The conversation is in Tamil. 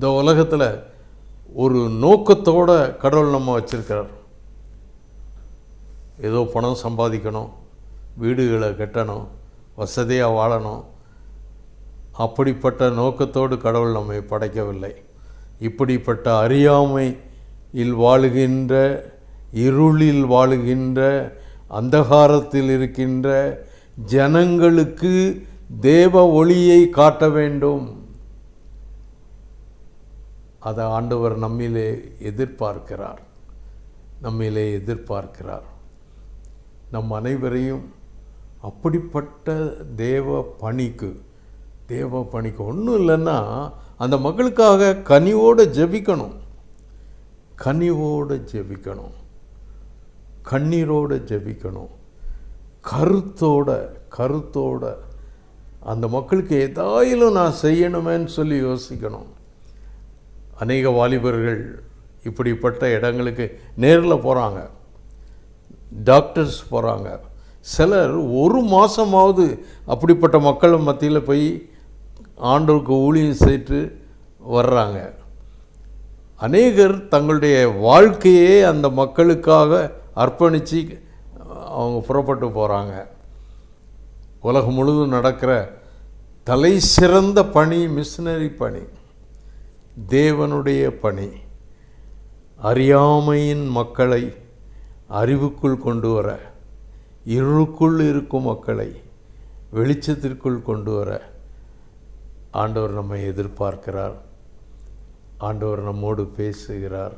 இந்த உலகத்தில் ஒரு நோக்கத்தோட கடவுள் நம்ம வச்சுருக்கிறார். ஏதோ பணம் சம்பாதிக்கணும் வீடுகளை கட்டணும் வசதியாக வாழணும். அப்படிப்பட்ட நோக்கத்தோடு கடவுள் நம்மை படைக்கவில்லை. இப்படிப்பட்ட அறியாமையில் வாழுகின்ற இருளில் வாழுகின்ற அந்தகாரத்தில் இருக்கின்ற ஜனங்களுக்கு தேவ ஒளியை காட்ட வேண்டும். அதை ஆண்டவர் நம்மிலே எதிர்பார்க்கிறார். நம்மிலே எதிர்பார்க்கிறார். நம் அனைவரையும் அப்படிப்பட்ட தேவ பணிக்கு தேவ பணிக்கு ஒன்றும் இல்லைன்னா அந்த மக்களுக்காக கனிவோடு ஜெபிக்கணும். கனிவோடு ஜெபிக்கணும். கண்ணீரோடு ஜெபிக்கணும். கருத்தோட கருத்தோட அந்த மக்களுக்கு ஏதாயிலும் நான் செய்யணுமேன்னு சொல்லி யோசிக்கணும். அநேக வாலிபர்கள் இப்படிப்பட்ட இடங்களுக்கு நேரில் போகிறாங்க டாக்டர்ஸ் போகிறாங்க சிலர் ஒரு மாதமாவது அப்படிப்பட்ட மக்கள் மத்தியில் போய் ஆண்டோருக்கு ஊழியம் செய்து வர்றாங்க. அநேகர் தங்களுடைய வாழ்க்கையே அந்த மக்களுக்காக அர்ப்பணித்து அவங்க புறப்பட்டு போகிறாங்க உலகம் முழுதும் நடக்கிற தலை சிறந்த பணி மிஷினரி பணி. தேவனுடைய பணி அறியாமையின் மக்களை அறிவுக்குள் கொண்டு வர இருளுக்குள் இருக்கும் மக்களை வெளிச்சத்திற்குள் கொண்டு வர ஆண்டவர் நம்மை எதிர்பார்க்கிறார். ஆண்டவர் நம்மோடு பேசுகிறார்.